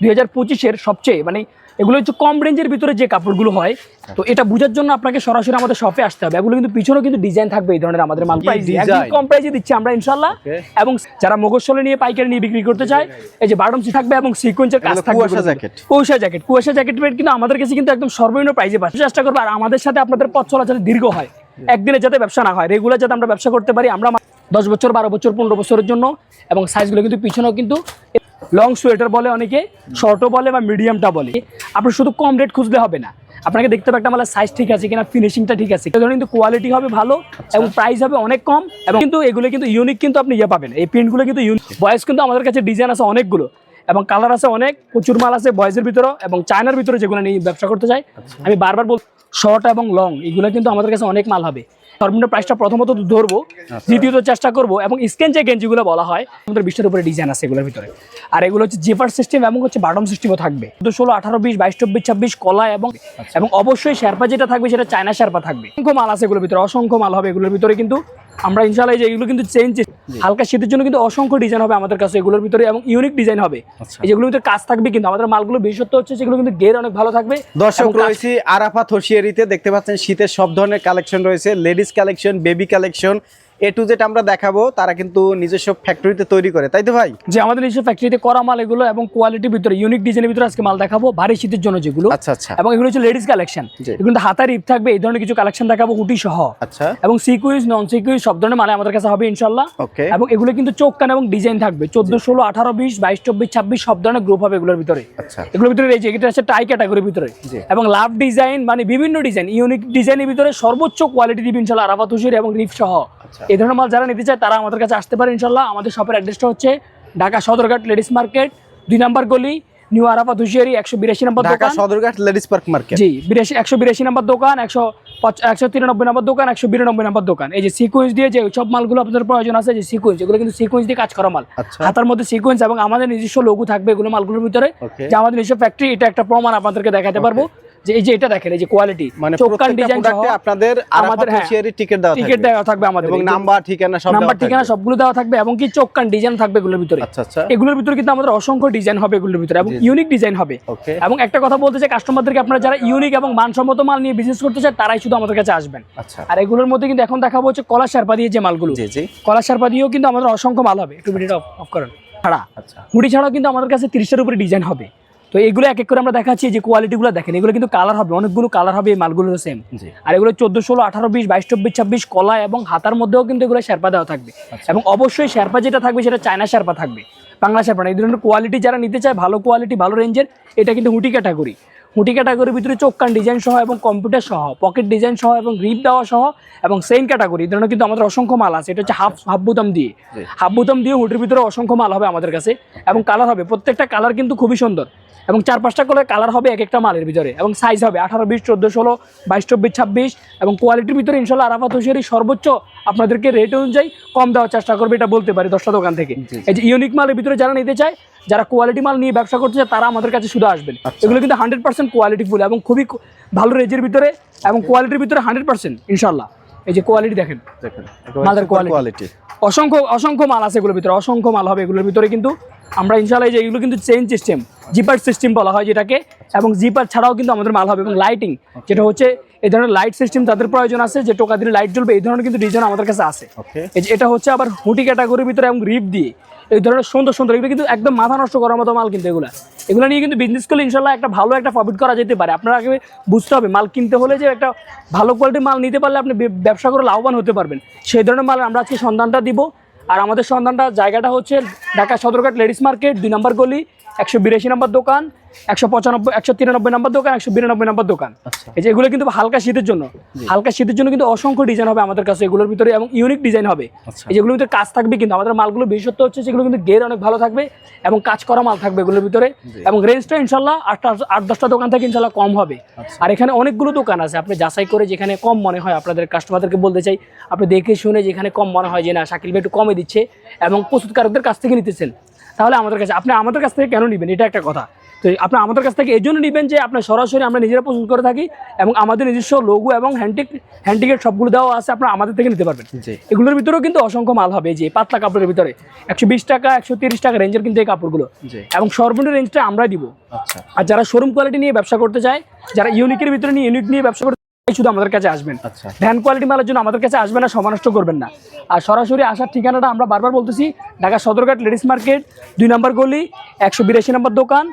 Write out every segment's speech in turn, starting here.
দুই হাজার পঁচিশের সবচেয়ে মানে এগুলো হচ্ছে কম রেঞ্জের ভিতরে যে কাপড়গুলো হয় তো এটা বোঝার জন্য আপনাকে সরাসরি আমাদের শপে আসতে হবে। এগুলো কিন্তু পিছনেও কিন্তু ডিজাইন থাকবে এই ধরনের আমাদের মাল প্রাইস কম প্রাইসে দিচ্ছি আমরা ইনশাল্লাহ এবং যারা মগজলে নিয়ে পাইকারি নিয়ে বিক্রি করতে চায় এই যে বারডম থাকবে এবং সিকোয়েন্সের কাজ থাকবে কুয়াশা jacket? কুয়াশা জ্যাকেট কুয়াশা জ্যাকেট কিন্তু আমাদের কাছে কিন্তু একদম সর্বনিম্ন প্রাইসে পাচ্ছি। চেষ্টা করব আর আমাদের সাথে আপনাদের পথ চলাচল দীর্ঘ হয়। একদিনে যাতে ব্যবসা না হয়। রেগুলার যাতে আমরা ব্যবসা করতে পারি আমরা দশ বছর বারো বছর পনেরো বছরের জন্য এবং সাইজগুলো কিন্তু পিছনেও কিন্তু লং সোয়েটার বলে অনেকে শর্টও বলে বা মিডিয়ামটা বলে। আপনার শুধু কম রেট খুঁজলে হবে না। আপনাকে দেখতে হবে একটা মালের সাইজ ঠিক আছে কিনা ফিনিশিংটা ঠিক আছে এটা কিন্তু কোয়ালিটি হবে ভালো এবং প্রাইস হবে অনেক কম এবং কিন্তু এগুলো কিন্তু ইউনিক কিন্তু আপনি ইয়ে পাবেন। এই প্রিন্টগুলো কিন্তু ইউনিক বয়স কিন্তু আমাদের কাছে ডিজাইন আছে অনেকগুলো এবং কালার আছে অনেক প্রচুর মাল আছে বয়েজের ভিতরে এবং চায়নার ভিতরে যেগুলো নিয়ে ব্যবসা করতে চাই আমি বারবার বল শর্ট এবং লং এগুলো কিন্তু আমাদের কাছে অনেক মাল হবে। সর্বনিম্ন প্রাইসটা প্রথমত ধরবো দ্বিতীয়ত চেষ্টা করব এবং স্ক্যান যে গেঞ্জিগুলো বলা হয় আমাদের বিশ্বের উপরে ডিজাইন আছে এগুলোর ভিতরে। আর এগুলো হচ্ছে জেফার সিস্টেম এবং হচ্ছে বাটম সিস্টেমও থাকবে। তো ষোলো আঠারো বিশ বাইশ চব্বিশ ছাব্বিশ কলা এবং এবং অবশ্যই শেরপা যেটা থাকবে সেটা চায়না শেরপা থাকবে। অসংখ্য মাল আছে এগুলোর ভিতরে অসংখ্য মাল হবে এগুলোর ভিতরে কিন্তু। আমরা ইনশাল্লাহ যে এগুলো কিন্তু চেঞ্জ হালকা শীতের জন্য কিন্তু অসংখ্য ডিজাইন হবে আমাদের কাছে। এগুলোর ভিতরে এবং ইউনিক ডিজাইন হবে। আচ্ছা। যেগুলোর ভিতরে কাজ থাকবে কিন্তু আমাদের মালগুলো বিশেষত্ব হচ্ছে সেগুলো কিন্তু গের অনেক ভালো থাকবে। দর্শক রয়েছে আরাফাত হোসিয়ারিতে দেখতে পাচ্ছেন শীতের সব ধরনের কালেকশন রয়েছে। Ladies collection baby collection A to যেটা আমরা দেখাবো তারা কিন্তু নিজস্ব ফ্যাক্টরিতে তৈরি করে তাই তো ভাই? যে আমাদের নিজস্ব ফ্যাক্টরিতে করা মাল এগুলো এবং কোয়ালিটির ভিতরে ইউনিক ডিজাইনের ভিতরে আজকে মাল দেখাবো ভারী শীতের জন্য যেগুলো। আচ্ছা আচ্ছা। এবং এগুলো হচ্ছে লেডিস কালেকশন কিন্তু হাতার ইপ থাকবে এই ধরনের কিছু কালেকশন দেখাবো হুটি সহ। আচ্ছা। এবং সিকুইজ নন সিকুইজ সব ধরনের মালে আমাদের কাছে হবে ইনশাল্লাহ ওকে এবং এগুলো কিন্তু চোখ কান এবং ডিজাইন থাকবে চোদ্দ ষোলো আঠারো বিশ বাইশ চব্বিশ ছাব্বিশ সব ধরনের গ্রুপ হবে এগুলোর ভিতরে। আচ্ছা। এগুলোর ভিতরে যে এটা হচ্ছে টাই ক্যাটাগরির ভিতরে। এবং লাভ ডিজাইন মানে বিভিন্ন ডিজাইন ইউনিক ডিজাইনের ভিতরে সর্বোচ্চ কোয়ালিটি দিবে ইনশাল্লাহ আরাফাত হুসির এবং রিফ সহ। আচ্ছা। এই ধরনের মাল যারা নিতে চায় তারা আমাদের কাছে আসতে পারে ইনশাল্লাহ। আমাদের শপের অ্যাড্রেসটা হচ্ছে ঢাকা সদরঘাট লেডিস মার্কেট দুই নাম্বার গলি নিউ আরাফাত হুশিয়ারি একশো বিরাশি নম্বর ঢাকা দোকান। Sadarghat ladies park market. G বিরাশি একশো বিরাশি নম্বর দোকান একশো একশো তিরানব্বই নম্বর দোকান একশো বিরানব্বই নম্বর দোকান। এই যে সিকুয়েন্স দিয়ে যে সব মালগুলো আপনাদের প্রয়োজন আছে যে সিকুয়েন্স এগুলো কিন্তু সিকুয়েন্স দিয়ে কাজ করা মাল। আচ্ছা। হাতার মধ্যে সিকুয়েন্স এবং আমাদের নিজস্ব লঘু থাকবে এগুলো মালগুলোর ভিতরে। যে আমাদের নিজস্ব ফ্যাক্টরি এটা একটা প্রমাণ আপনাদেরকে দেখাতে পারব। যে এই যে এটা দেখেন এই যে কোয়ালিটি মানে চোখ কান প্রত্যেকটা ডিজাইন আপনাদের আমাদের, হ্যাঁ, টিকিট দেওয়া টিকিট দেওয়া থাকবে আমাদের এবং নাম্বার ঠিকানা সব নাম্বার ঠিকানা সবগুলো দেওয়া থাকবে এবং কি চোখ কান ডিজাইন থাকবে এগুলোর ভিতরে। আচ্ছা আচ্ছা। এগুলোর ভিতরে কিন্তু আমাদের অসংখ্য ডিজাইন হবে এগুলোর ভিতরে এবং। ইউনিক ডিজাইন হবে। এবং একটা কথা বলতে চাই কাস্টমারদেরকে আপনারা যারা ইউনিক এবং মানসম্মত মাল নিয়ে বিজনেস করতে চায় তারাই শুধু আমাদের কাছে আসবেন। আচ্ছা। আর এগুলোর মধ্যে কিন্তু এখন দেখাবো হচ্ছে কলা শারপা দিয়ে যে মালগুলো। জি জি। কলা শারপা দিয়েও কিন্তু আমাদের অসংখ্য মাল হবে। একটু ভিডিওটা অফ করেন। ছাড়া আচ্ছা। হুডি ছাড়াও কিন্তু আমাদের কাছে তিরিশের উপরে ডিজাইন হবে। তো এগুলো এক এক করে আমরা দেখাচ্ছি যে কোয়ালিটিগুলো দেখেন এগুলো কিন্তু কালার হবে অনেকগুলো কালার হবে এই মালগুলো সেম আর এগুলো চোদ্দ ষোলো আঠারো বিশ বাইশ চব্বিশ ছাব্বিশ কলা এবং হাতার মধ্যেও কিন্তু এগুলো শেরপা দেওয়া থাকবে। আচ্ছা। এবং অবশ্যই শেরপা যেটা থাকবে সেটা চায়না শেরপা থাকবে বাংলা শেরপা না। এই ধরনের কোয়ালিটি যারা নিতে চায় ভালো কোয়ালিটি ভালো রেঞ্জের এটা কিন্তু হুটি ক্যাটাগরি হুটি ক্যাটাগরির ভিতরে চোখ কান ডিজাইন সহ এবং কম্পিউটার সহ পকেট ডিজাইন সহ এবং রিপ দেওয়া সহ এবং সেম ক্যাটাগরি এই ধরনের কিন্তু আমাদের অসংখ্য মাল আছে এটা হচ্ছে হাফ হাফ বুতাম দিয়ে। হাফ বুতাম দিয়ে হুটির ভিতরে অসংখ্য মাল হবে আমাদের কাছে। এবং কালার হবে প্রত্যেকটা কালার কিন্তু খুবই সুন্দর। এবং চার পাঁচটা করে কালার হবে এক একটা মালের ভিতরে এবং সাইজ হবে আঠারো বিশ চোদ্দ ষোলো বাইশ চব্বিশ ছাব্বিশ এবং কোয়ালিটির ভিতরে ইনশাল্লাহ আরাফাত হোসিয়ারি সর্বোচ্চ আপনাদেরকে রেট অনুযায়ী কম দেওয়ার চেষ্টা করবে এটা বলতে পারি দশটা দোকান থেকে। এই যে ইউনিক মালের ভিতরে যারা নিতে চায় যারা কোয়ালিটি মাল নিয়ে ব্যবসা করতে চায় তারা আমাদের কাছে শুধু আসবেন আচ্ছা। এগুলো কিন্তু হান্ড্রেড পার্সেন্ট কোয়ালিটি ফুল এবং খুবই ভালো রেঞ্জের ভিতরে এবং কোয়ালিটির ভিতরে হান্ড্রেড পার্সেন্ট ইনশাল্লাহ এই যে কোয়ালিটি দেখেন দেখেন মালের। কোয়ালিটি অসংখ্য অসংখ্য মাল আছে এগুলোর ভিতরে অসংখ্য মাল হবে এগুলোর ভিতরে কিন্তু আমরা ইনশাল্লাহ যে এগুলো কিন্তু চেইন সিস্টেম জিপার সিস্টেম বলা হয় যেটাকে এবং জিপার ছাড়াও কিন্তু আমাদের মাল হবে এবং লাইটিং যেটা হচ্ছে এই ধরনের লাইট সিস্টেম তাদের প্রয়োজন আছে যে টোকা দিলে লাইট জ্বলবে এই ধরনের কিন্তু ডিজাইন আমাদের কাছে আছে। এটা হচ্ছে আবার হুটি ক্যাটাগরির ভিতরে এবং রিপ দিয়ে এই ধরনের সুন্দর সুন্দর, এগুলো কিন্তু একদম মাথা নষ্ট করার মতো মাল কিন্তু এগুলো। এগুলো নিয়ে কিন্তু বিজনেস করলে ইনশাল্লাহ একটা ভালো একটা প্রফিট করা যেতে পারে। আপনার আগে বুঝতে হবে, মাল কিনতে হলে যে একটা ভালো কোয়ালিটির মাল নিতে পারলে আপনি ব্যবসা করে লাভবান হতে পারবেন। সেই ধরনের মাল আমরা আজকে সন্ধানটা দিব। আর আমাদের সন্ধানটা জায়গাটা হচ্ছে ঢাকা সদরঘাট লেডিস মার্কেট, দুই নম্বর গলি, একশো বিরাশি নম্বর দোকান। একশো পঁচানব্বই একশো তিরানব্বই নম্বর দোকান একশো বিরানব্বই নম্বর দোকান। আচ্ছা। এই যে এগুলো কিন্তু হালকা শীতের জন্য। হালকা শীতের জন্য কিন্তু অসংখ্য ডিজাইন হবে আমাদের কাছে এগুলোর ভিতরে এবং ইউনিক ডিজাইন হবে। আচ্ছা। এই যেগুলোর ভিতরে কাজ থাকবে কিন্তু আমাদের মালগুলো বিশেষত্ব হচ্ছে সেগুলো কিন্তু গের অনেক ভালো থাকবে এবং কাজ করা মাল থাকবে এগুলোর ভিতরে। এবং রেঞ্জটা ইনশাল্লাহ আটটা আট দশটা দোকান থেকে ইনশাল্লাহ কম হবে। আচ্ছা। আর এখানে অনেকগুলো দোকান আছে আপনি যাচাই করে যেখানে কম মনে হয় আপনাদের কাস্টমারদেরকে বলতে চাই আপনি দেখে শুনে যেখানে কম মনে হয় যে না শাকিল ভাই একটু কমে দিচ্ছে এবং প্রস্তুতকারকদের কাছ থেকে নিতেছেন। তাহলে আমাদের কাছে আপনি আমাদের কাছ থেকে কেন নেবেন? এটা একটা কথা। তো আপনি আমাদের কাছ থেকে এই জন্য নেবেন যে আপনার সরাসরি আমরা নিজেরা পছন্দ করে থাকি এবং আমাদের নিজস্ব লঘু এবং হ্যান্ডিক হ্যান্ডিকেট সবগুলো দেওয়া আছে আপনারা আমাদের থেকে নিতে পারবেন। এগুলোর ভিতরেও কিন্তু অসংখ্য মাল হবে যে পাতলা কাপড়ের ভিতরে। একশো বিশ টাকা একশো তিরিশ টাকা রেঞ্জের কিন্তু এই কাপড়গুলো। এবং সর্বনিম্ন রেঞ্জটা আমরাই দিব। আচ্ছা। আর যারা শোরুম কোয়ালিটি নিয়ে ব্যবসা করতে চায় যারা ইউনিকের ভিতরে নিয়ে ইউনিক নিয়ে ব্যবসা করতে শুধু আমাদের কাছে আসবেন। আচ্ছা। ভ্যান কোয়ালিটি মালের জন্য আমাদের কাছে আসবেন না সমানষ্ট করবেন না। আর সরাসরি আসার ঠিকানাটা আমরা বারবার বলতেছি ঢাকা সদরঘাট লেডিস মার্কেট দুই নম্বর গলি একশো বিরাশি নম্বর দোকান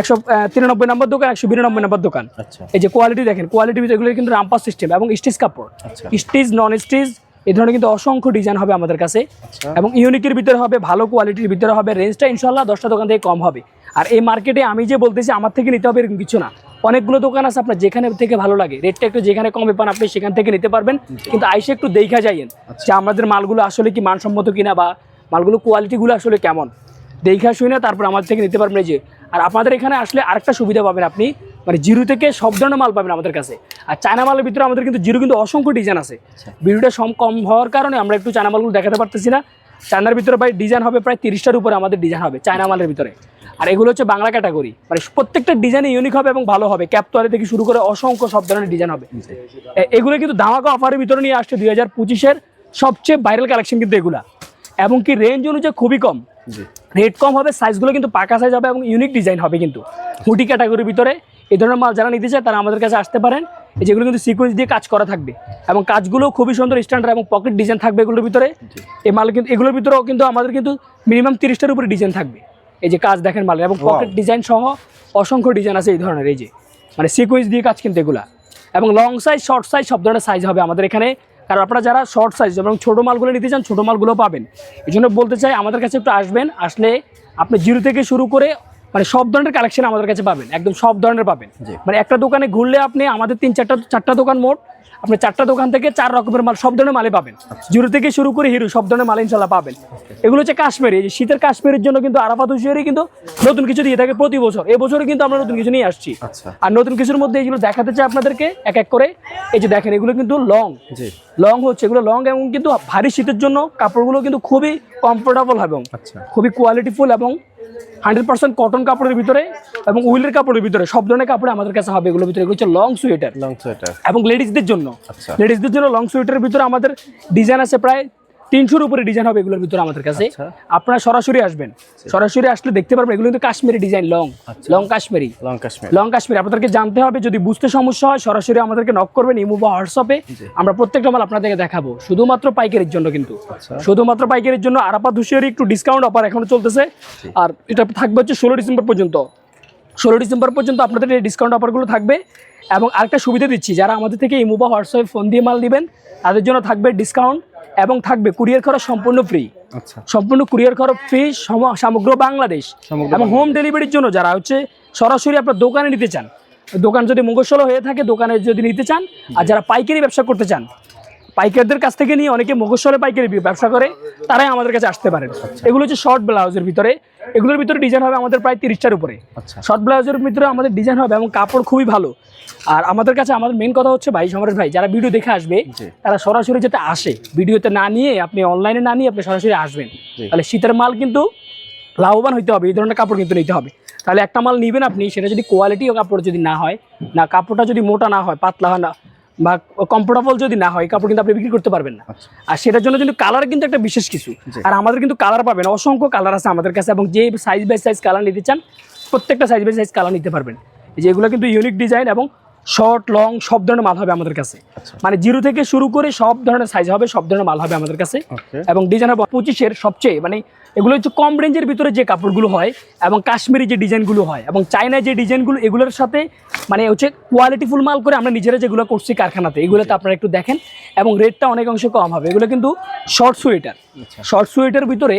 একশো তিরানব্বই নম্বর দোকান একশো বিরানব্বই নম্বর দোকান। আচ্ছা। এই যে কোয়ালিটি দেখেন কোয়ালিটি এগুলো কিন্তু রামপাস সিস্টেম এবং স্টিচ কাপড়। আচ্ছা। স্টিচ নন স্টিচ এই ধরনের কিন্তু অসংখ্য ডিজাইন হবে আমাদের কাছে। এবং ইউনিকের ভিতরে হবে ভালো কোয়ালিটির ভিতরে হবে রেঞ্জটা ইনশাল্লাহ দশটা দোকান থেকে কম হবে। আর এই মার্কেটে আমি যে বলতেছি আমার থেকে নিতে হবে এরকম কিছু না। অনেকগুলো দোকান আছে আপনার যেখানে থেকে ভালো লাগে। রেটটা একটু যেখানে কমে পান আপনি সেখান থেকে নিতে পারবেন। কিন্তু আইসে একটু দেখা যাইয়েন যে আমাদের মালগুলো আসলে কি মানসম্মত কিনা বা মালগুলো কোয়ালিটিগুলো আসলে কেমন। দেখা শুনে তারপর আমাদের থেকে নিতে পারবেন এই যে। আর আপনাদের এখানে আসলে আরেকটা সুবিধা পাবেন আপনি। মানে জিরো থেকে সব ধরনের মাল পাবেন আমাদের কাছে। আর চায়না মালের ভিতরে আমাদের কিন্তু জিরো কিন্তু অসংখ্য ডিজাইন আছে। ভিডিওটা সম কম হওয়ার কারণে আমরা একটু চায়না মালগুলো দেখাতে পারতেছি না। চায়নার ভিতরে ভাই ডিজাইন হবে প্রায় তিরিশটার উপরে আমাদের ডিজাইন হবে চায়না মালের ভিতরে। আর এগুলো হচ্ছে বাংলা ক্যাটাগরি মানে প্রত্যেকটা ডিজাইন ইউনিক হবে এবং ভালো হবে। ক্যাপতোয়ারি থেকে শুরু করে অসংখ্য সব ধরনের ডিজাইন হবে। এগুলো কিন্তু ধামাকা অফারের ভিতরে নিয়ে আসছে দুই হাজার পঁচিশের সবচেয়ে ভাইরাল কালেকশন কিন্তু এগুলা। এবং কি রেঞ্জ অনুযায়ী খুবই কম। রেট কম হবে সাইজগুলো কিন্তু পাকা সাইজ হবে এবং ইউনিক ডিজাইন হবে কিন্তু। হুডি ক্যাটাগরির ভিতরে এই ধরনের মাল যারা নিতে চায় তারা আমাদের কাছে আসতে পারেন। যেগুলো কিন্তু সিকোয়েন্স দিয়ে কাজ করা থাকবে এবং কাজগুলো খুবই সুন্দর স্ট্যান্ডার্ড এবং পকেট ডিজাইন থাকবে এগুলোর ভিতরে। এই মাল কিন্তু এগুলোর ভিতরেও কিন্তু আমাদের কিন্তু মিনিমাম তিরিশটার উপরে ডিজাইন থাকবে। এই যে কাজ দেখেন মালের এবং পকেট ডিজাইন সহ অসংখ্য ডিজাইন আছে এই ধরনের এই যে। মানে সিকোয়েন্স দিয়ে কাজ কিন্তু এগুলা। এবং লং সাইজ শর্ট সাইজ সব ধরনের সাইজ হবে আমাদের এখানে। কারণ আপনারা যারা শর্ট সাইজ এবং ছোটো মালগুলো নিতে চান ছোটো মালগুলো পাবেন। এই জন্য বলতে চাই আমাদের কাছে একটু আসবেন আসলে আপনি জিরো থেকে শুরু করে মানে সব ধরনের কালেকশন আমাদের কাছে পাবেন একদম সব ধরনের পাবেন। মানে একটা দোকানে ঘুরলে আপনি আমাদের তিন চারটা চারটা দোকান মোট আপনি চারটা দোকান থেকে চার রকমের মাল সব ধরনের মালে পাবেন। জিরো থেকে শুরু করে হিরো সব ধরনের মাল ইনশাল্লাহ পাবেন। এগুলো হচ্ছে কাশ্মীরি এই যে শীতের কাশ্মীরের জন্য কিন্তু আরাফাত হুশিয়ারি কিন্তু নতুন কিছু দিয়ে থাকে প্রতি বছর। এই বছরে কিন্তু আমরা নতুন কিছু নিয়ে আসছি। আচ্ছা। আর নতুন কিছুর মধ্যে এগুলো দেখাতে চাই আপনাদেরকে এক এক করে। এই যে দেখেন এগুলো কিন্তু লং। লং হচ্ছে এগুলো লং এবং কিন্তু ভারী শীতের জন্য কাপড়গুলো কিন্তু খুবই কমফোর্টেবল হবে আচ্ছা। খুবই কোয়ালিটিফুল এবং হান্ড্রেড পার্সেন্ট কটন কাপড়ের ভিতরে এবং উইলের কাপড়ের ভিতরে সব ধরনের কাপড় আমাদের কাছে হবে। এগুলোর ভিতরে হচ্ছে লং সোয়েটার লং সোয়েটার এবং লেডিসদের জন্য। আচ্ছা। লেডিসদের জন্য লং সোয়েটারের ভিতরে আমাদের ডিজাইন আছে প্রায় তিনশোর উপরে ডিজাইন হবে এগুলোর ভিতরে আমাদের কাছে। আচ্ছা। আপনারা সরাসরি আসবেন। সরাসরি আসলে দেখতে পারবেন এগুলো কিন্তু কাশ্মীরি ডিজাইন লং আচ্ছা। Long Kashmiri. Long Kashmir. Long Kashmir আপনাদেরকে জানতে হবে যদি বুঝতে সমস্যা হয় সরাসরি আমাদেরকে নক করবেন ইমো বা হোয়াটসঅ্যাপে। আমরা প্রত্যেকটা মাল আপনাদেরকে দেখাবো শুধুমাত্র পাইকারির জন্য কিন্তু। আচ্ছা। শুধুমাত্র পাইকারির জন্য আরাপা ধুসিয়ারি একটু ডিসকাউন্ট অফার এখনও চলতেছে। আর এটা থাকবে হচ্ছে ষোলো ডিসেম্বর পর্যন্ত। ষোলো ডিসেম্বর পর্যন্ত আপনাদের এই ডিসকাউন্ট অফারগুলো থাকবে। এবং আরেকটা সুবিধা দিচ্ছি যারা আমাদের থেকে ইমো বা হোয়াটসঅ্যাপে ফোন দিয়ে মাল দিবেন তাদের জন্য থাকবে ডিসকাউন্ট এবং থাকবে কুরিয়ার খরচ সম্পূর্ণ ফ্রি আচ্ছা। সম্পূর্ণ কুরিয়ার খরচ ফ্রি সমগ্র বাংলাদেশ এবং হোম ডেলিভারির জন্য যারা হচ্ছে সরাসরি আপনার দোকানে নিতে চান দোকান যদি মুগসল হয়ে থাকে দোকানে যদি নিতে চান আর যারা পাইকারি ব্যবসা করতে চান পাইকারদের কাছ থেকে নিয়ে অনেকে মুগসলে পাইকারি ব্যবসা করে তারাই আমাদের কাছে আসতে পারেন। এগুলো হচ্ছে শর্ট ব্লাউজের ভিতরে। এগুলোর ভিতরে ডিজাইন হবে আমাদের প্রায় তিরিশটার উপরে। আচ্ছা। শর্ট ব্লাউজের ভিতরে আমাদের ডিজাইন হবে এবং কাপড় খুবই ভালো। আর আমাদের কাছে আমাদের মেন কথা হচ্ছে ভাই সমরেশ ভাই যারা ভিডিও দেখে আসবে তারা সরাসরি যাতে আসে ভিডিওতে না নিয়ে আপনি অনলাইনে না নিয়ে আপনি সরাসরি আসবেন। তাহলে শীতের মাল কিন্তু লাভবান হইতে হবে এই ধরনের কাপড় কিন্তু নিতে হবে। তাহলে একটা মাল নিবেন আপনি সেটা যদি কোয়ালিটি ও কাপড় যদি না হয় না কাপড়টা যদি মোটা না হয় পাতলা হয় না বা কমফোর্টেবল যদি না হয় কাপড় কিন্তু আপনি বিক্রি করতে পারবেন না। আচ্ছা। আর সেটার জন্য কিন্তু কালার কিন্তু একটা বিশেষ কিছু। আর আমাদের কিন্তু কালার পাবেন অসংখ্য কালার আছে আমাদের কাছে এবং যে সাইজ বাই সাইজ কালার নিতে চান প্রত্যেকটা সাইজ বাই সাইজ কালার নিতে পারবেন। যেগুলো যে এগুলো কিন্তু ইউনিক ডিজাইন এবং শর্ট লং সব ধরনের মাল হবে আমাদের কাছে। আচ্ছা। মানে জিরো থেকে শুরু করে সব ধরনের সাইজ হবে সব ধরনের মাল হবে আমাদের কাছে। এবং ডিজাইন হবে পঁচিশের সবচেয়ে মানে এগুলো হচ্ছে কম রেঞ্জের ভিতরে যে কাপড়গুলো হয় এবং কাশ্মীরি যে ডিজাইনগুলো হয় এবং চায়নায় যে ডিজাইনগুলো এগুলোর সাথে মানে হচ্ছে কোয়ালিটিফুল মাল করে আমরা নিজেরা যেগুলো করছি কারখানাতে এগুলোতে আপনারা একটু দেখেন। এবং রেটটা অনেক অংশে কম হবে। এগুলো কিন্তু শর্ট সোয়েটার আচ্ছা। শর্ট সোয়েটার ভিতরে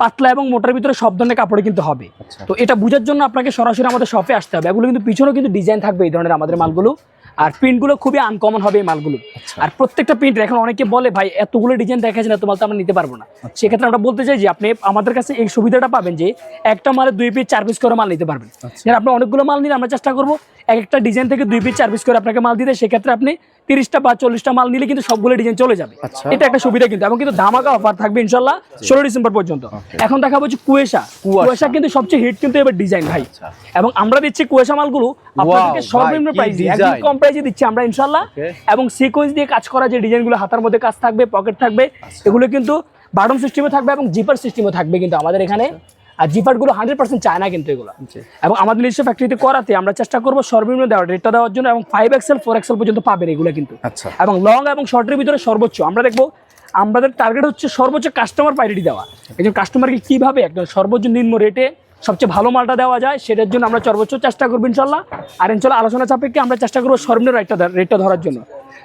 পাতলা এবং মোটার ভিতরে সব ধরনের কাপড়ে কিন্তু হবে। আচ্ছা। তো এটা বোঝার জন্য আপনাকে সরাসরি আমাদের শপে আসতে হবে। এগুলো কিন্তু পিছনেও কিন্তু ডিজাইন থাকবে এই ধরনের আমাদের মালগুলো। আর প্রিন্টগুলো খুবই আনকমন হবে এই মালগুলো। আচ্ছা। আর প্রত্যেকটা প্রিন্ট এখন অনেকে বলে ভাই এতগুলো ডিজাইন দেখা যায় না তোমার তো আমরা নিতে পারব না। সেক্ষেত্রে আমরা বলতে চাই যে আপনি আমাদের কাছে এই সুবিধাটা পাবেন যে একটা মালে দুই পিস চার পিস করে মাল নিতে পারবেন। আচ্ছা। যেন আপনি অনেকগুলো মাল নিলে আমরা চেষ্টা করব এক একটা ডিজাইন থেকে দুই পিস চার পিস করে আপনাকে মাল দিতে। সেক্ষেত্রে আপনি তিরিশটা বা চল্লিশটা মাল নিলে কিন্তু সবগুলো ডিজাইন চলে যাবে। আচ্ছা। এটা একটা সুবিধা কিন্তু এবং কিন্তু ধামাকা অফার থাকবে ইনশাল্লাহ ষোলো ডিসেম্বর পর্যন্ত। এখন দেখাবো হচ্ছে কুয়েশা। কুয়েশা। কিন্তু সবচেয়ে হিট কিন্তু এবার ডিজাইন ভাই। আচ্ছা। এবং আমরা দিচ্ছি কুয়েশা মালগুলো আপনাদেরকে সর্বনিম্ন প্রাইস একদম কম প্রাইসে দিচ্ছি আমরা ইনশাল্লাহ। এবং সিকোয়েন্স দিয়ে কাজ করা যে ডিজাইনগুলো হাতার মধ্যে কাজ থাকবে পকেট থাকবে আচ্ছা। এগুলো কিন্তু বাটন সিস্টেমে থাকবে এবং জিপার সিস্টেমে থাকবে কিন্তু আমাদের এখানে। আর জিপারগুলো হান্ড্রেড পার্সেন্ট চায় না কিন্তু এগুলো। এবং আমাদের নিজস্ব ফ্যাক্টরিতে করাতে আমরা চেষ্টা করব সর্বনিম্ন দেওয়ার রেটটা দেওয়ার জন্য এবং ফাইভ এক্সেল ফোর এক্সেল পর্যন্ত পাবেন এগুলো কিন্তু। আচ্ছা। এবং লং এবং শর্টের ভিতরে সর্বোচ্চ। আমরা দেখব আমাদের টার্গেট হচ্ছে সর্বোচ্চ কাস্টমার প্রায়োরিটি দেওয়া। একজন কাস্টমারকে কীভাবে একদম সর্বোচ্চ নিম্ন রেটে সবচেয়ে ভালো মালটা দেওয়া যায় সেটার জন্য আমরা সর্বোচ্চ চেষ্টা করব ইনশাল্লাহ। আর ইনশাল্লাহ আলোচনা সাপেক্ষে আমরা চেষ্টা করব সর্বনিম্ন রেটটা রেটটা ধরার জন্য।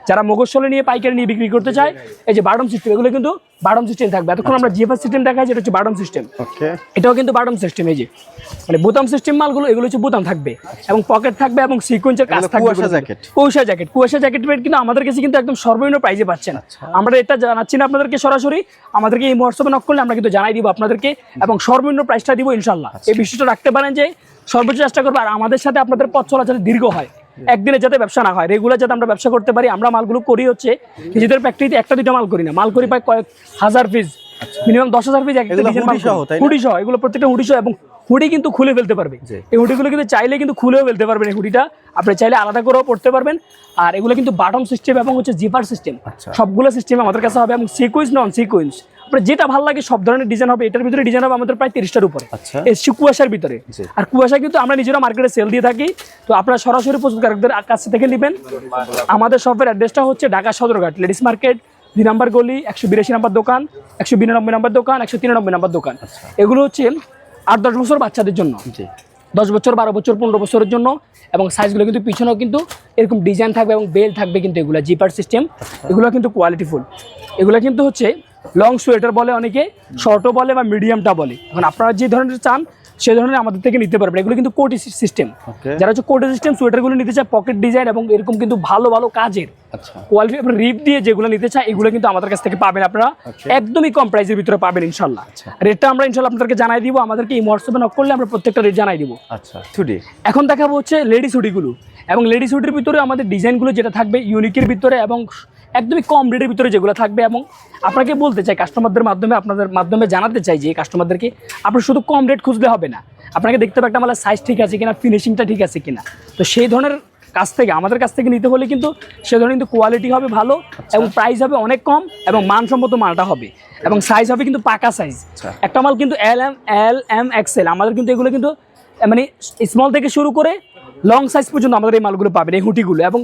যারা মগজশলে নিয়ে পাইকারি নিয়ে বিক্রি করতে চায় এই যে বাটম সিস্টেম এগুলো কিন্তু বাটম সিস্টেম থাকবে। এতক্ষণ আমরা জিএফএস সিস্টেম দেখাই যেটা হচ্ছে বাটম সিস্টেম ওকে এটাও কিন্তু বাটম সিস্টেম এই যে। মানে বোতাম সিস্টেম মালগুলো এগুলো হচ্ছে বোতাম থাকবে। এবং পকেট থাকবে এবং সিকোয়েন্সের কাজ থাকবে কুয়াশা জ্যাকেট। কুয়াশা জ্যাকেট কুয়াশা জ্যাকেট রেট কিন্তু আমাদের কাছে কিন্তু একদম সর্বনিম্ন প্রাইজে পাচ্ছেন। আমরা এটা জানাচ্ছি না আপনাদেরকে সরাসরি আমাদেরকে এই হোয়াটসঅ্যাপে নক করলে আমরা কিন্তু জানাই দিব আপনাদেরকে এবং সর্বনিম্ন প্রাইসটা দিব ইনশাল্লাহ এই বিষয়টা রাখতে পারেন যে সর্বোচ্চ চেষ্টা করব আর আমাদের সাথে আপনাদের পথ চলাচল দীর্ঘ হয়। একদিনে যাতে ব্যবসা না হয় রেগুলার যাতে আমরা ব্যবসা করতে পারি আমরা মালগুলো করি হচ্ছে নিজেদের ফ্যাক্টরিতে একটা দুটো মাল করি না। মাল করি প্রায় কয়েক হাজার পিস মিনিমাম দশ হাজার পিস একটা হুডি সহ, এগুলো প্রত্যেকটা হুডি সহ এবং হুডি কিন্তু খুলে ফেলতে পারবে। এই হুডিগুলো কিন্তু চাইলে কিন্তু খুলেও ফেলতে পারবেন এই হুডিটা আপনি চাইলে আলাদা করেও পড়তে পারবেন। আর এগুলো কিন্তু বাটম সিস্টেম এবং হচ্ছে জিপার সিস্টেম আচ্ছা। সবগুলো সিস্টেম আমাদের কাছে হবে এবং সিকুয়েন্স নন সিকুয়েন্স আপনার যেটা ভালো লাগে সব ধরনের ডিজাইন হবে এটার ভিতরে ডিজাইন হবে আমাদের প্রায় তিরিশটার উপরে। আচ্ছা। এসছি কুয়াশার ভিতরে। আর কুয়াশা কিন্তু আমরা নিজেরা মার্কেটে সেল দিয়ে থাকি। তো আপনারা সরাসরি প্রস্তুতকারকদের কাছ থেকে নেবেন। আমাদের শপের অ্যাড্রেসটা হচ্ছে ঢাকা সদরঘাট লেডিস মার্কেট দুই নাম্বার গলি একশো বিরাশি নাম্বার দোকান একশো বিরানব্বই নাম্বার দোকান একশো তিরানব্বই নাম্বার দোকান। এগুলো হচ্ছে আট দশ বছর বাচ্চাদের জন্য। দশ বছর বারো বছর পনেরো বছরের জন্য। এবং সাইজগুলো কিন্তু পিছনেও কিন্তু এরকম ডিজাইন থাকবে এবং বেল থাকবে কিন্তু এগুলো জিপার সিস্টেম এগুলো কিন্তু কোয়ালিটিফুল এগুলো কিন্তু হচ্ছে লং সোয়েটার বলে অনেকে শর্টও বলে বা মিডিয়ামটা বলে। এখন আপনারা যে ধরনের চান সে ধরনের আমাদের থেকে নিতে পারবেন। এগুলো কিন্তু কোটি সিস্টেম যারা হচ্ছে কোটি সিস্টেম সোয়েটারগুলো নিতে চায় পকেট ডিজাইন এবং এরকম কিন্তু ভালো ভালো কাজের আচ্ছা। কোয়ালিটি আপনার রিপ দিয়ে যেগুলো নিতে চায় এগুলো কিন্তু আমাদের কাছ থেকে পাবেন আপনারা। একদমই কম প্রাইসের ভিতরে পাবেন ইনশাল্লাহ রেটটা আমরা ইনশাল্লাহ আপনাদেরকে জানাই দিব আমাদেরকে এই হোয়াটসঅ্যাপে নক করলে আমরা প্রত্যেকটা রেট জানাই দিব। আচ্ছা টুডি এখন দেখাবো হচ্ছে লেডিস হুডিগুলো এবং লেডিস হুডির ভিতরে আমাদের ডিজাইনগুলো যেটা থাকবে ইউনিকের ভিতরে এবং একদমই কম রেটের ভিতরে যেগুলো থাকবে এবং আপনাকে বলতে চাই কাস্টমারদের মাধ্যমে আপনাদের মাধ্যমে জানাতে চাই যে কাস্টমারদেরকে আপনার শুধু কম রেট খুঁজলে হবে না। আপনাকে দেখতে হবে একটা আমার সাইজ ঠিক আছে কিনা ফিনিশিংটা ঠিক আছে কিনা। তো সেই ধরনের কাছ থেকে আমাদের কাছ থেকে নিতে হলে কিন্তু সে ধরনের কিন্তু কোয়ালিটি হবে ভালো এবং প্রাইস হবে অনেক কম এবং মানসম্মত মালটা হবে। এবং সাইজ হবে কিন্তু পাকা সাইজ আচ্ছা। একটা মাল কিন্তু L M L M XL আমাদের কিন্তু এগুলো কিন্তু মানে স্মল থেকে শুরু করে লং সাইজ পর্যন্ত আমাদের এই মালগুলো পাবেন এই হুটিগুলো। এবং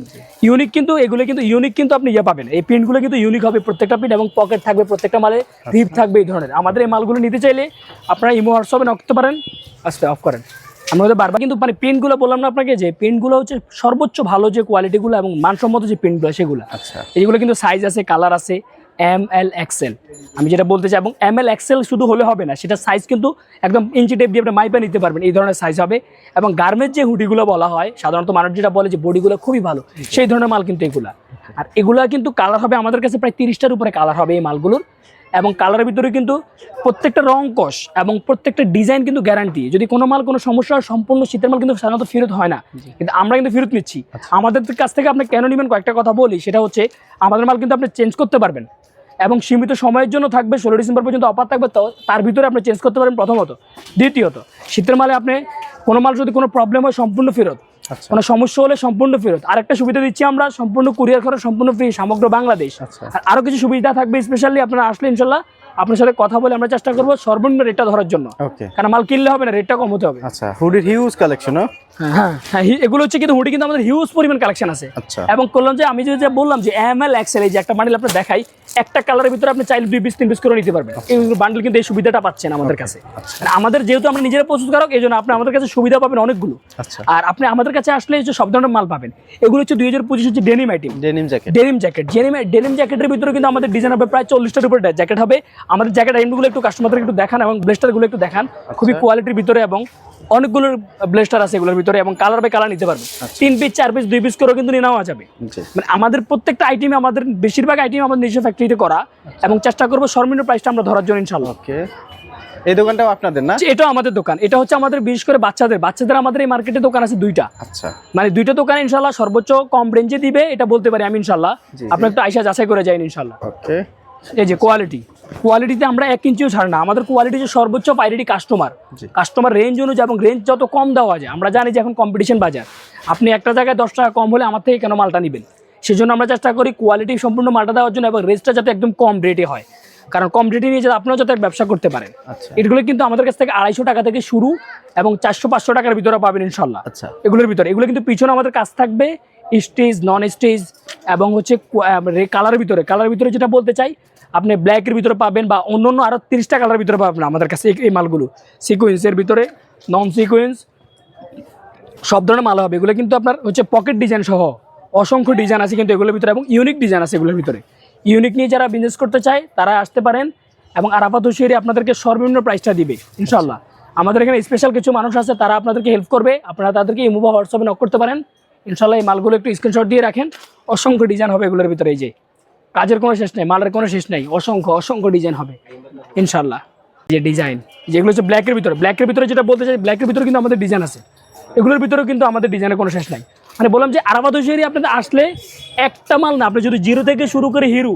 ইউনিক কিন্তু এগুলো কিন্তু ইউনিক কিন্তু আপনি ইয়ে পাবেন। এই প্রিন্টগুলো কিন্তু ইউনিক হবে প্রত্যেকটা প্রিন্ট এবং পকেট থাকবে প্রত্যেকটা মালে রিপ থাকবে এই ধরনের। আমাদের এই মালগুলো নিতে চাইলে আপনারা ইমো হোয়াটসঅ্যাপে নকতে পারেন আস্তে অফ করেন। আমরা বারবার কিন্তু মানে প্রিন্টগুলো বললাম না আপনাকে যে প্রিন্টগুলো হচ্ছে সর্বোচ্চ ভালো যে কোয়ালিটিগুলো এবং মানসম্মত যে প্রিন্টগুলো সেগুলো। আচ্ছা। এইগুলো কিন্তু সাইজ আছে কালার আছে এম এল এক্সেল আমি যেটা বলতে চাই এবং এম এল এক্সেল শুধু হলে হবে না সেটা সাইজ কিন্তু একদম ইঞ্চি টেপ দিয়ে আপনি মাইপে নিতে পারবেন এই ধরনের সাইজ হবে। এবং গার্মেন্ট যে হুডিগুলো বলা হয় সাধারণত মানুষ যেটা বলে যে বডিগুলো খুবই ভালো সেই ধরনের মাল কিন্তু এগুলা। আর এগুলা কিন্তু কালার হবে আমাদের কাছে প্রায় তিরিশটার উপরে কালার হবে এই মালগুলোর। এবং কালারের ভিতরে কিন্তু প্রত্যেকটা রং কষ এবং প্রত্যেকটা ডিজাইন কিন্তু গ্যারান্টি যদি কোনো মাল কোনো সমস্যা হয় সম্পূর্ণ শীতের মাল কিন্তু সাধারণত ফেরত হয় না। কিন্তু আমরা কিন্তু ফেরত নিচ্ছি। আমাদের কাছ থেকে আপনি কেন নেবেন কয়েকটা কথা বলি সেটা হচ্ছে আমাদের মাল কিন্তু আপনি চেঞ্জ করতে পারবেন। এবং সীমিত সময়ের জন্য থাকবে ষোলো ডিসেম্বর পর্যন্ত অফার থাকবে তো তার ভিতরে আপনি চেঞ্জ করতে পারেন প্রথমত। দ্বিতীয়ত শীতের মালে আপনি কোনো মাল যদি কোনো প্রবলেম হয় সম্পূর্ণ ফেরত। আচ্ছা। কোনো সমস্যা হলে সম্পূর্ণ ফেরত। আরেকটা সুবিধা দিচ্ছি আমরা সম্পূর্ণ কুরিয়ার খরচ সম্পূর্ণ ফ্রি সমগ্র বাংলাদেশ। আচ্ছা। আর আরও কিছু সুবিধা থাকবে স্পেশালি আপনারা আসলে ইনশাল্লাহ আপনার সাথে কথা বলে আমরা চেষ্টা করব সর্বনিম্ন রেটটা ধরার জন্য। কারণ মাল কিনলে হবে না রেটটা কম হতে হবে। আচ্ছা হুডির হিউজ কালেকশন হ্যাঁ? হ্যাঁ এগুলো হচ্ছে কিন্তু হুডি কিন্তু আমাদের হিউজ পরিমাণ কালেকশন আছে। আচ্ছা। এবং করলাম যে আমি যে বললাম যে এম এল এক্সেল এই যে একটা বান্ডেল আপনার দেখাই একটা কালারের ভিতরে আপনি চাইলে দুই পিস তিন পিস করে নিতে পারবেন। এই বান্ডেল কিন্তু এই সুবিধাটা পাচ্ছেন আমাদের কাছে। আমাদের যেহেতু আমরা নিজেরা প্রস্তুতকারক এই জন্য আপনি আমাদের কাছে সুবিধা পাবেন অনেকগুলো। আচ্ছা। আর আপনি আমাদের কাছে আসলে যে সব ধরনের মাল পাবেন। এগুলো হচ্ছে দুই হাজার পঁচিশ হচ্ছে denim item denim jacket denim jacket denim denim জ্যাকেটের ভিতরে কিন্তু আমাদের ডিজাইন হবে প্রায় চল্লিশটার উপরে জ্যাকেট হবে। আমাদের জ্যাকেট আইটেমগুলো একটু কাস্টমারদের একটু দেখান এবং ব্লেস্টারগুলো একটু দেখান। খুবই কোয়ালিটির ভিতরে এবং অনেকগুলো ব্লেস্টার আছে এগুলোর ভিতরে এবং কালার বাই কালার নিতে পারবেন। তিন পিস চার পিস দুই পিস করেও কিন্তু নিয়ে নেওয়া যাবে। মানে আমাদের প্রত্যেকটা আইটেমে আমাদের বেশিরভাগ আইটেম আমাদের নিজস্ব ফ্যাক্টরিতে করা এবং চেষ্টা করব সর্বনিম্ন প্রাইসটা আমরা ধরার জন্য ইনশাল্লাহ ওকে। এই দোকানটাও আপনাদের না? এটাও আমাদের দোকান। এটা হচ্ছে আমাদের বিশেষ করে বাচ্চাদের। বাচ্চাদের আমাদের এই মার্কেটে দোকান আছে দুইটা। আচ্ছা। মানে দুইটা দোকান ইনশাল্লাহ সর্বোচ্চ কম রেঞ্জে দিবে এটা বলতে পারি আমি ইনশাল্লাহ। আপনার একটু আইসা যাচাই করে যাই ইনশাল্লাহ ওকে। এই যে কোয়ালিটি কোয়ালিটিতে আমরা এক ইঞ্চিও ছাড় না। আমাদের কোয়ালিটি যে সর্বোচ্চ পাইরেটি কাস্টমার কাস্টমার রেঞ্জ অনুযায়ী এবং রেঞ্জ যত কম দেওয়া যায় আমরা জানি যে এখন কম্পিটিশন বাজার। আপনি একটা জায়গায় দশ টাকা কম হলে আমার থেকে কেন মালটা নেবেন? সেই জন্য আমরা চেষ্টা করি কোয়ালিটি সম্পূর্ণ মালটা দেওয়ার জন্য এবং রেটটা যাতে একদম কম রেটে হয়। কারণ কম রেটে নিয়ে যাতে আপনারা যাতে ব্যবসা করতে পারেন। আচ্ছা। এগুলো কিন্তু আমাদের কাছ থেকে আড়াইশো টাকা থেকে শুরু এবং চারশো পাঁচশো টাকার ভিতরে পাবেন ইনশাল্লাহ আচ্ছা। এগুলোর ভিতরে। এগুলো কিন্তু পিছনে আমাদের কাজ থাকবে স্টেজ নন স্টেজ এবং হচ্ছে কালারের ভিতরে। কালারের ভিতরে যেটা বলতে চাই আপনি ব্ল্যাকের ভিতরে পাবেন বা অন্য অন্য আরও তিরিশটা কালারের ভিতরে পাবেন আমাদের কাছে এই- এই মালগুলো। সিকোয়েন্সের ভিতরে নন সিকোয়েন্স সব ধরনের মাল হবে। এগুলো কিন্তু আপনার হচ্ছে পকেট ডিজাইন সহ অসংখ্য ডিজাইন আছে কিন্তু এগুলোর ভিতরে এবং ইউনিক ডিজাইন আছে এগুলোর ভিতরে। ইউনিক নিয়ে যারা বিজনেস করতে চায়, তারা আসতে পারেন এবং আরাফাত হুশিয়ারি আপনাদেরকে সর্বনিম্ন প্রাইসটা দিবে ইনশাল্লাহ আমাদের এখানে স্পেশাল কিছু মানুষ আছে, তারা আপনাদেরকে হেল্প করবে, আপনারা তাদেরকে ইমো বা হোয়াটসঅ্যাপে নক করতে পারেন। ইনশাল্লাহ এই মালগুলো একটু স্ক্রিনশট দিয়ে রাখেন। অসংখ্য ডিজাইন হবে এগুলোর ভিতরে এই যে। কাজের কোনো শেষ নেই, মালের কোনো শেষ নেই, অসংখ্য অসংখ্য ডিজাইন হবে ইনশাল্লাহ যে ডিজাইন যেগুলো হচ্ছে ব্ল্যাকের ভিতরে ব্ল্যাকের ভিতরে যেটা বলতে চাই ব্ল্যাকের ভিতরে কিন্তু আমাদের ডিজাইন আছে। এগুলোর ভিতরেও কিন্তু আমাদের ডিজাইনের কোনো শেষ নাই। মানে বললাম যে আরাবাদ হুশিয়ারি আপনাদের আসলে একটা মাল না। আপনি যদি জিরো থেকে শুরু করে হিরো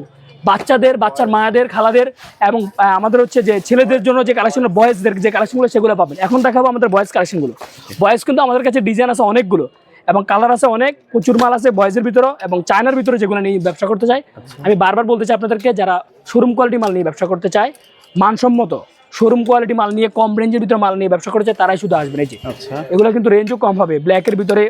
বাচ্চাদের বাচ্চার মায়েদের খালাদের এবং আমাদের হচ্ছে যে ছেলেদের জন্য যে কালেকশন বয়েজদের যে কালেকশনগুলো সেগুলো পাবেন। এখন দেখাবো আমাদের বয়েজ কালেকশনগুলো বয়েজ কিন্তু আমাদের কাছে ডিজাইন আছে অনেকগুলো এবং কালার আছে অনেক প্রচুর মাল আছে বয়েজের ভিতরে এবং চায়নার ভিতরে যেগুলো নিয়ে ব্যবসা করতে চাই আমি বারবার বলতে চাই আপনাদেরকে যারা শোরুম কোয়ালিটি মাল নিয়ে ব্যবসা করতে চায় মানসম্মত শোরুম কোয়ালিটি মাল নিয়ে কম রেঞ্জের ভিতরে মাল নিয়ে ব্যবসা করতে চায় তারাই শুধু আসবেন। এই যে আচ্ছা। এগুলো কিন্তু রেঞ্জও কম হবে। ব্ল্যাকের ভিতরে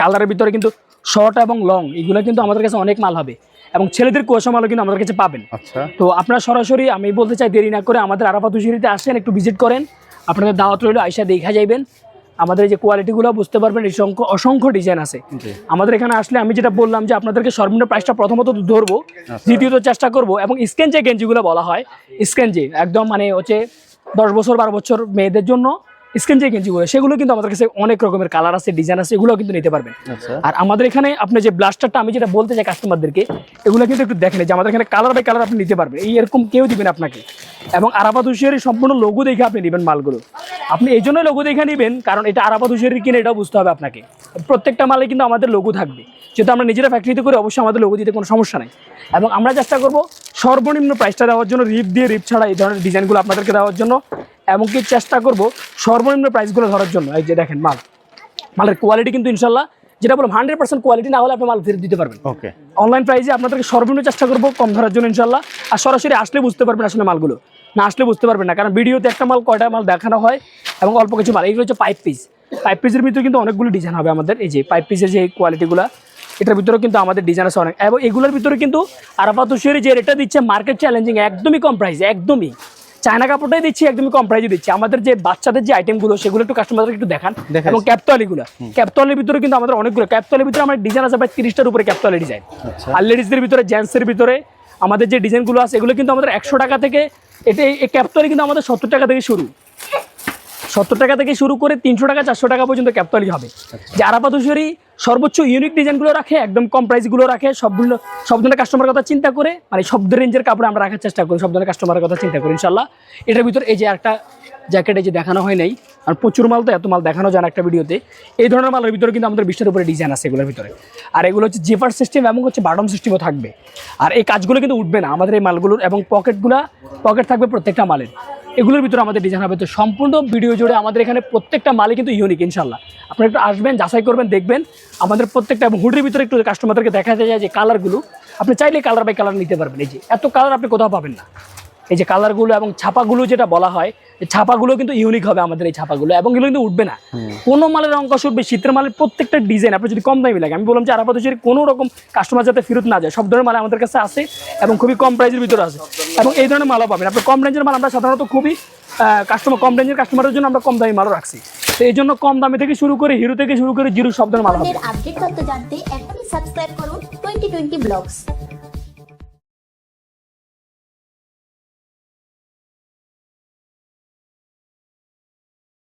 কালারের ভিতরে কিন্তু শর্ট এবং লং এগুলো কিন্তু আমাদের কাছে অনেক মাল হবে। এবং ছেলেদের কুয়াশা মালও কিন্তু আমাদের কাছে পাবেন। আচ্ছা। তো আপনারা সরাসরি আমি বলতে চাই দেরি না করে আমাদের আরাফাত আসেন একটু ভিজিট করেন। আপনাদের দাওয়াত রইল আইসা দেখা যাইবেন। আমাদের যে কোয়ালিটিগুলো বুঝতে পারবেন এই অসংখ্য অসংখ্য ডিজাইন আছে। আমাদের এখানে আসলে আমি যেটা বললাম যে আপনাদেরকে সর্বনিম্ন প্রাইসটা প্রথমত ধরবো আচ্ছা। দ্বিতীয়ত চেষ্টা করব এবং স্ক্যান যে গেঞ্জিগুলো বলা হয় স্ক্যান যে একদম মানে হচ্ছে দশ বছর বারো বছর মেয়েদের জন্য স্ক্যান যে গেঞ্জিগুলো সেগুলো কিন্তু আমাদের কাছে অনেক রকমের কালার আছে ডিজাইন আছে এগুলো কিন্তু নিতে পারবেন। আচ্ছা। আর আমাদের এখানে আপনি যে ব্লাস্টারটা আমি যেটা বলতে চাই কাস্টমারদেরকে এগুলো কিন্তু একটু দেখেন যে আমাদের এখানে কালার বাই কালার আপনি নিতে পারবেন। এই এরকম কেউ দিবেন আপনাকে। এবং আরাবাদ হুশিয়ারি সম্পূর্ণ লঘু দেখে আপনি নেবেন মালগুলো। আপনি এই জন্য লোগো দেখে নেবেন কারণ এটা আরাবাদ হুশিয়ারি কিনে এটাও বুঝতে হবে আপনাকে। প্রত্যেকটা মালে কিন্তু আমাদের লোগো থাকবে। যেহেতু আমরা নিজেরা ফ্যাক্টরিতে করি অবশ্যই আমাদের লোগো দিতে কোনো সমস্যা নেই। এবং আমরা চেষ্টা করব সর্বনিম্ন প্রাইসটা দেওয়ার জন্য রিপ দিয়ে রিপ ছাড়া এই ধরনের ডিজাইনগুলো আপনাদেরকে দেওয়ার জন্য। এমনকি চেষ্টা করব সর্বনিম্ন প্রাইসগুলো ধরার জন্য। এই যে দেখেন মাল। মালের কোয়ালিটি কিন্তু ইনশাল্লাহ যেটা বললাম হান্ড্রেড পার্সেন্ট কোয়ালিটি না হলে আপনি মাল ফেরত দিতে পারবেন। ওকে অনলাইন প্রাইসে আপনাদেরকে সর্বনিম্ন চেষ্টা করব কম ধরার জন্য ইনশাল্লাহ। আর সরাসরি আসলে বুঝতে পারবেন আসলে মালগুলো। না আসলে বুঝতে পারবেন না কারণ ভিডিওতে একটা মাল কয়টা মাল দেখানো হয় এবং অল্প কিছু মাল। এইগুলো হচ্ছে পাইপ পিস পাইপ পিসের ভিতরে কিন্তু অনেকগুলো ডিজাইন হবে আমাদের। এই যে পাইপ পিসের যে কোয়ালিটিগুলো এটার ভিতরে কিন্তু আমাদের ডিজাইন আছে অনেক। এবং এগুলোর ভিতরে কিন্তু আরাফাত হুশিয়ারি যে রেটটা দিচ্ছে মার্কেট চ্যালেঞ্জিং একদমই কম প্রাইস একদমই। চায়না কাপড়টাই দিচ্ছি একদমই কম প্রাইসে দিচ্ছি। আমাদের যে বাচ্চাদের যে আইটেমগুলো সেগুলো একটু কাস্টমারদের একটু দেখান। এবং ক্যাপতলিগুলো ক্যাপতলের ভিতরে কিন্তু আমাদের অনেকগুলো। ক্যাপতলের ভিতরে আমার ডিজাইন আছে প্রায় তিরিশটার উপরে ক্যাপতলের ডিজাইন আচ্ছা। আর লেডিসদের ভিতরে জেন্টসের ভিতরে আমাদের যে ডিজাইনগুলো আছে, এগুলো কিন্তু আমাদের একশো টাকা থেকে এটা এই ক্যাপতলি কিন্তু আমাদের সত্তর টাকা থেকে শুরু। সত্তর টাকা থেকে শুরু করে তিনশো টাকা, চারশো টাকা পর্যন্ত ক্যাপতলি হবে। যে আরাফাত হুশিয়ারি সর্বোচ্চ ইউনিক ডিজাইনগুলো রাখে, একদম কম প্রাইসগুলো রাখে সবগুলো সব ধরনের কাস্টমার কথা চিন্তা করে মানে সব রেঞ্জের কাপড় আমরা রাখার চেষ্টা করি, সব ধরনের কাস্টমারের কথা চিন্তা করি ইনশাল্লাহ এটার ভিতরে এই যে একটা জ্যাকেট এই যে দেখানো হয় নাই, আর প্রচুর মাল তো, এত মাল দেখানো যায় একটা ভিডিওতে। এই ধরনের মালের ভিতরে কিন্তু আমাদের বিশটার উপরে ডিজাইন আছে এগুলোর ভিতরে। আর এগুলো হচ্ছে জেপার সিস্টেম এবং হচ্ছে বাটম সিস্টেমও থাকবে। আর এই কাজগুলো কিন্তু উঠবে না, আমাদের এই মালগুলোর এবং পকেটগুলো পকেট থাকবে প্রত্যেকটা মালের। এগুলোর ভিতরে আমাদের ডিজাইন হবে। তো সম্পূর্ণ ভিডিও জুড়ে আমাদের এখানে প্রত্যেকটা মালই কিন্তু ইউনিক ইনশাল্লাহ আপনারা একটু আসবেন, যাচাই করবেন, দেখবেন। আমাদের প্রত্যেকটা হুডির ভিতরে একটু কাস্টমারদেরকে দেখা যায় যে কালারগুলো আপনি চাইলে কালার বাই কালার নিতে পারবেন। এই যে, এত কালার আপনি কোথাও পাবেন না। এই যে কালারগুলো এবং ছাপাগুলো যেটা বলা হয় এই ছাপাগুলো কিন্তু ইউনিক হবে আমাদের এই ছাপাগুলো এবং এগুলো কিন্তু উঠবে না। কোনো মালের অঙ্ক উঠবে শীতের মালের প্রত্যেকটা ডিজাইন আপনি যদি কম দামি লাগে আমি বললাম যে আরাফাত হুশিয়ারি কোনো রকম কাস্টমার যাতে ফেরত না যায় সব ধরনের মাল আমাদের কাছে আছে এবং খুবই কম প্রাইসের ভিতরে আছে। এবং এই ধরনের মালও পাবেন। আপনি কম রেঞ্জের মাল আমরা সাধারণত খুবই কাস্টমার কম রেঞ্জের কাস্টমারের জন্য আমরা কম দামি মালও রাখছি। তো এই জন্য কম দামি থেকে শুরু করে হিরো থেকে শুরু করে জিরো সব ধরনের মাল হবে। আপডেট তথ্য জানতে এখনই সাবস্ক্রাইব করুন টোয়েন্টি টোয়েন্টি ব্লগস